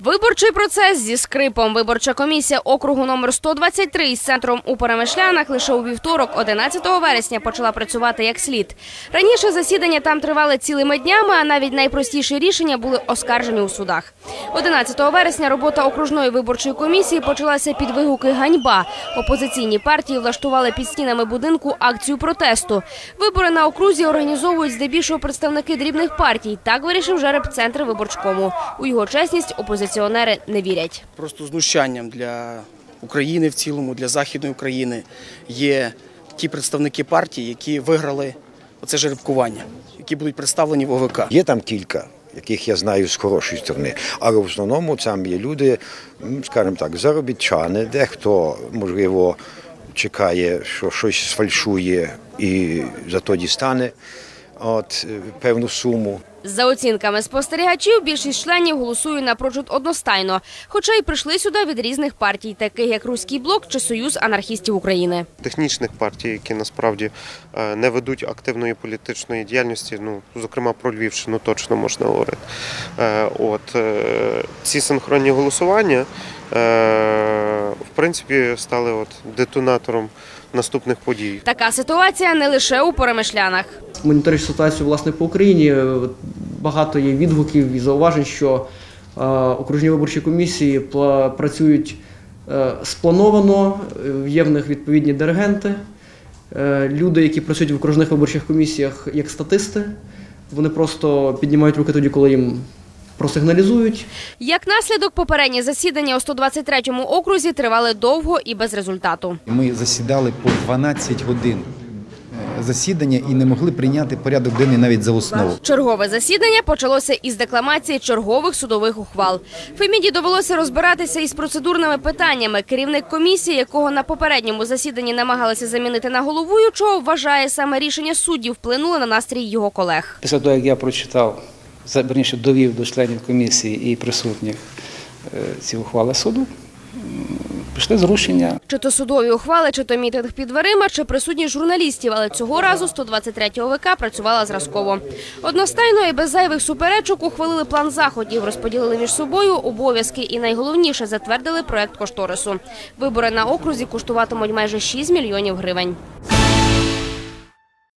Виборчий процес зі скрипом. Виборча комісія округу номер 123 із центром у Перемишлянах лише у вівторок, 11 вересня, почала працювати як слід. Раніше засідання там тривали цілими днями, а навіть найпростіші рішення були оскаржені у судах. 11 вересня робота окружної виборчої комісії почалася під вигуки «Ганьба». Опозиційні партії влаштували під стінами будинку акцію протесту. Вибори на окрузі організовують здебільшого представники дрібних партій. Так вирішив жереб центр виборчкому. У його чесність опозиціонери не вірять. просто знущанням для України в цілому, для Західної України є ті представники партії, які виграли оце жеребкування, які будуть представлені в ОВК. Є там кілька, яких я знаю з хорошої сторони, але в основному там є люди, скажімо так, заробітчани, дехто, можливо, чекає, що щось сфальшує і зато дістане от, е, певну суму. За оцінками спостерігачів, більшість членів голосують напрочуд одностайно, хоча й прийшли сюди від різних партій, таких як Руський блок чи Союз анархістів України. технічних партій, які насправді е, не ведуть активної політичної діяльності. Ну, зокрема, про Львівщину точно можна говорити. Е, От ці синхронні голосування, в принципі, стали от детонатором наступних подій. Така ситуація не лише у Перемишлянах. Моніториш ситуацію власне по Україні. е, Багато є відгуків і зауважень, що е, окружні виборчі комісії пла- працюють е, сплановано, є в них відповідні диригенти. Люди, які працюють в окружних виборчих комісіях як статисти, вони просто піднімають руки тоді, коли їм просигналізують. Як наслідок, попередні засідання у 123-му окрузі тривали довго і без результату. Ми засідали по 12 годин засідання і не могли прийняти порядок денний навіть за основу. Чергове засідання почалося із декламації чергових судових ухвал. Феміді довелося розбиратися із процедурними питаннями. Керівник комісії, якого на попередньому засіданні намагалися замінити на головуючого, вважає саме рішення суддів вплинуло на настрій його колег. Після того, як я прочитав, верніше довів до членів комісії і присутніх е, ці ухвали суду, пішли зрушення. Чи то судові ухвали, чи то мітинг під дверима, чи присутність журналістів, але цього разу 123 ОВК працювала зразково. Одностайно і без зайвих суперечок ухвалили план заходів, розподілили між собою обов'язки і найголовніше затвердили проект кошторису. Вибори на окрузі коштуватимуть майже 6 мільйонів гривень.